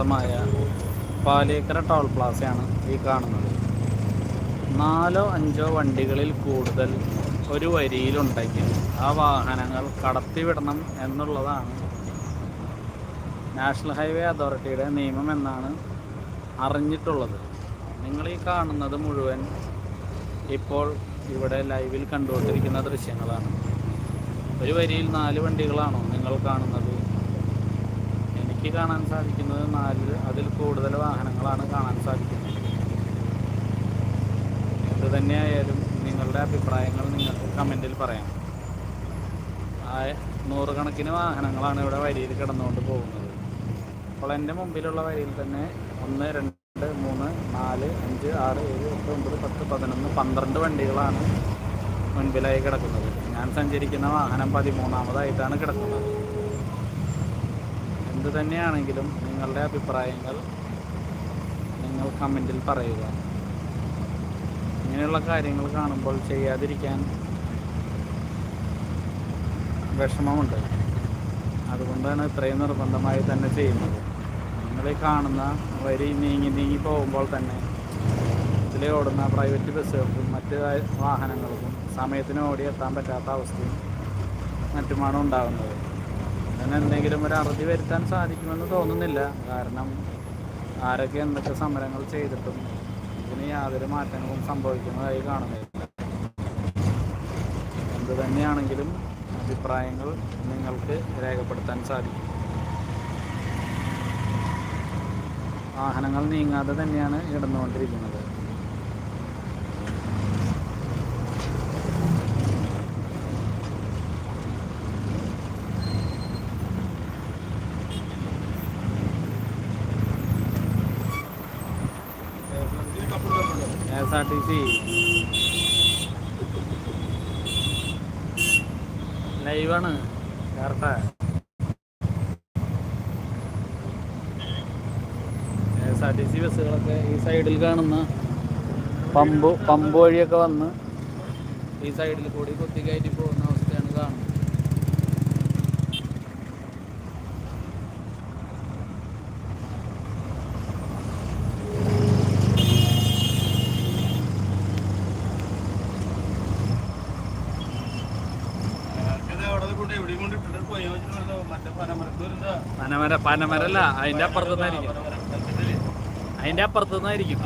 പ്രശസ്തമായ പാലേക്കര ടോൾ പ്ലാസയാണ് ഈ കാണുന്നത്. നാലോ അഞ്ചോ വണ്ടികളിൽ കൂടുതൽ ഒരു വരിയിലുണ്ടെങ്കിൽ ആ വാഹനങ്ങൾ കടത്തിവിടണം എന്നുള്ളതാണ് നാഷണൽ ഹൈവേ അതോറിറ്റിയുടെ നിയമം എന്നാണ് അറിഞ്ഞിട്ടുള്ളത്. നിങ്ങൾ ഈ കാണുന്നത് മുഴുവൻ ഇപ്പോൾ ഇവിടെ ലൈവിൽ കണ്ടുകൊണ്ടിരിക്കുന്ന ദൃശ്യങ്ങളാണ്. ഒരു വരിയിൽ നാല് വണ്ടികളാണോ നിങ്ങൾ കാണുന്നത്? എനിക്ക് കാണാൻ സാധിക്കുന്നത് നാല് അതിൽ കൂടുതൽ വാഹനങ്ങളാണ് കാണാൻ സാധിക്കുന്നത്. എന്ത് തന്നെയായാലും നിങ്ങളുടെ അഭിപ്രായങ്ങൾ നിങ്ങൾക്ക് കമന്റിൽ പറയാം. ആ നൂറുകണക്കിന് വാഹനങ്ങളാണ് ഇവിടെ വരിയിൽ കിടന്നുകൊണ്ട് പോകുന്നത്. അപ്പോൾ എന്റെ മുമ്പിലുള്ള വരിയിൽ തന്നെ ഒന്ന് രണ്ട് മൂന്ന് നാല് അഞ്ച് ആറ് ഏഴ് എട്ട് ഒമ്പത് പത്ത് പതിനൊന്ന് പന്ത്രണ്ട് വണ്ടികളാണ് മുൻപിലായി കിടക്കുന്നത്. ഞാൻ സഞ്ചരിക്കുന്ന വാഹനം പതിമൂന്നാമതായിട്ടാണ് കിടക്കുന്നത്. എന്ത് തന്നെയാണെങ്കിലും നിങ്ങളുടെ അഭിപ്രായങ്ങൾ നിങ്ങൾ കമന്റിൽ പറയുക. ഇങ്ങനെയുള്ള കാര്യങ്ങൾ കാണുമ്പോൾ ചെയ്യാതിരിക്കാൻ വിഷമമുണ്ട്. അതുകൊണ്ടാണ് ഇത്രയും നിർബന്ധമായി തന്നെ ചെയ്യുന്നത്. നിങ്ങൾ ഈ കാണുന്ന വരി നീങ്ങി നീങ്ങി പോകുമ്പോൾ തന്നെ ഇതിലെ ഓടുന്ന പ്രൈവറ്റ് ബസ്സുകൾക്കും മറ്റ് വാഹനങ്ങൾക്കും സമയത്തിന് ഓടി എത്താൻ പറ്റാത്ത അവസ്ഥയും മറ്റുമാണ് ഉണ്ടാകുന്നത്. അതിന് എന്തെങ്കിലും ഒരു അറുതി വരുത്താൻ സാധിക്കുമെന്ന് തോന്നുന്നില്ല. കാരണം ആരൊക്കെ എന്തൊക്കെ സമരങ്ങൾ ചെയ്തിട്ടും ഇതിന് യാതൊരു മാറ്റങ്ങളും സംഭവിക്കുന്നതായി കാണുന്നില്ല. എന്ത് തന്നെയാണെങ്കിലും അഭിപ്രായങ്ങൾ നിങ്ങൾക്ക് രേഖപ്പെടുത്താൻ സാധിക്കും. വാഹനങ്ങൾ നീങ്ങാതെ തന്നെയാണ് ഇടന്നുകൊണ്ടിരിക്കുന്നത് എസ് ആർ ടി സി ലൈവാണ് എസ് ആർ ടി സി ബസ്സുകളൊക്കെ ഈ സൈഡിൽ കാണുന്ന പമ്പു പമ്പ് വഴിയൊക്കെ വന്ന് ഈ സൈഡിൽ കൂടി കുത്തി കയറ്റി പോകുന്ന അവസ്ഥയാണ് കാണുന്നത്. പനമര പനമരല്ല അതിന്റെ അപ്പുറത്തുനിന്നായിരിക്കും. അതിന്റെ അപ്പുറത്തുനിന്നായിരിക്കും.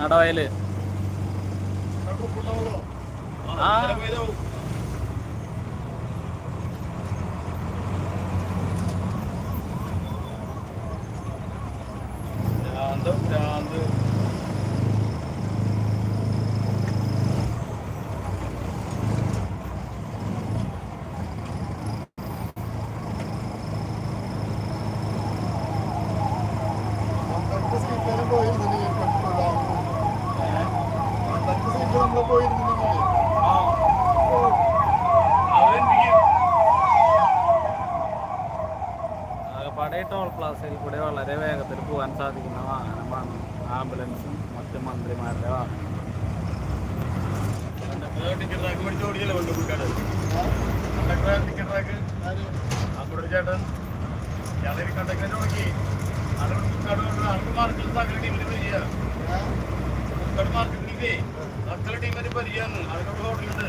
നടവയൽ. ആ ആകപ്പാടെ ടോൾ പ്ലാസയിൽ കൂടെ വളരെ വേഗത്തിൽ പോകാൻ സാധിക്കുന്ന വാഹനമാണ് ആംബുലൻസും മറ്റ് മന്ത്രിമാരുടെ വാഹനം ചേട്ടൻ. കണ്ടക്ടറെ നോക്കി അത് മാർക്കറ്റിൽ സകല ടീമിന് പരിചയ പരിചയമാണ് ഹോട്ടലുണ്ട്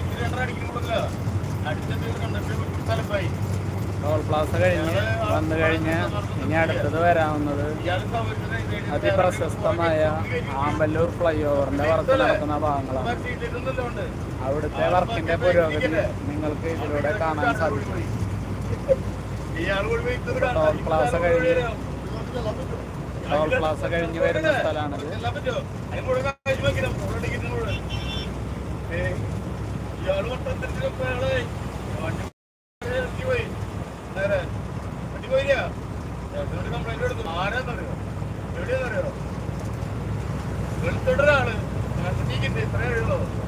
ഇത്തിരി അടിക്കുന്നില്ല സ്ഥലപ്പായി ടോൾ പ്ലാസ കഴിഞ്ഞ് വന്നു കഴിഞ്ഞ് ഇനി അടുത്തത് വരാവുന്നത് അതിപ്രശസ്തമായ ആമ്പല്ലൂർ ഫ്ലൈ ഓവറിന്റെ വർക്ക് നടക്കുന്ന ഭാഗങ്ങളാണ്. അവിടുത്തെ വർക്കിന്റെ പുരോഗതി നിങ്ങൾക്ക് ഇതിലൂടെ കാണാൻ സാധിക്കും. ടോൾ പ്ലാസ കഴിഞ്ഞ് ടോൾ പ്ലാസ കഴിഞ്ഞ് വരുന്ന സ്ഥലമാണിത്. എല്ലാം പറ്റുമോ അതിന് ഇത്രയേ കാശ്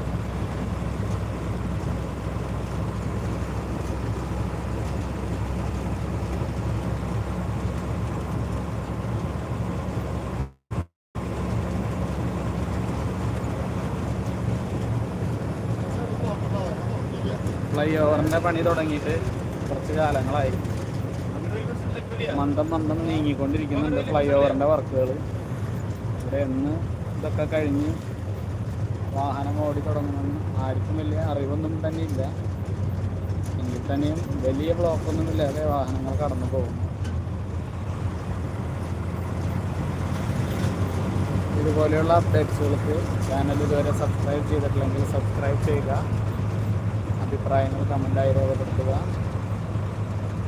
ഫ്ലൈ ഓവറിന്റെ പണി തുടങ്ങിയിട്ട് കുറച്ച് കാലങ്ങളായി. മന്ദം മന്ദം നീങ്ങിക്കൊണ്ടിരിക്കുന്നുണ്ട് ഫ്ലൈ ഓവറിന്റെ വർക്കുകൾ ഇവിടെ എന്ന് ഇതൊക്കെ കഴിഞ്ഞ് വാഹനം ഓടി തുടങ്ങുമെന്ന് ആർക്കും വലിയ അറിവൊന്നും തന്നെ ഇല്ല. എങ്കിൽ തന്നെയും വലിയ ബ്ലോക്കൊന്നും ഇല്ലാതെ വാഹനങ്ങൾ കടന്നു പോകും ഇതുപോലെയുള്ള അപ്ഡേറ്റ്സുകൾക്ക് ചാനൽ ഇതുവരെ സബ്സ്ക്രൈബ് ചെയ്തിട്ടില്ലെങ്കിൽ സബ്സ്ക്രൈബ് ചെയ്യുക. അഭിപ്രായങ്ങൾ കമന്റായി രേഖപ്പെടുത്തുക.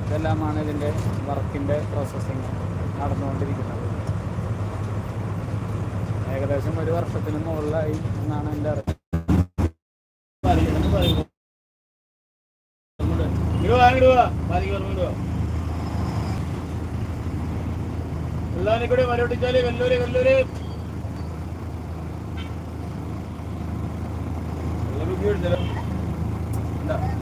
ഇതെല്ലാമാണ് ഇതിന്റെ വർക്കിന്റെ പ്രോസസ്സിങ് നടന്നുകൊണ്ടിരിക്കുന്നത്. ഏകദേശം ഒരു വർഷത്തിന് മുകളിലായി എന്നാണ് എന്റെ അറിവ് Yeah.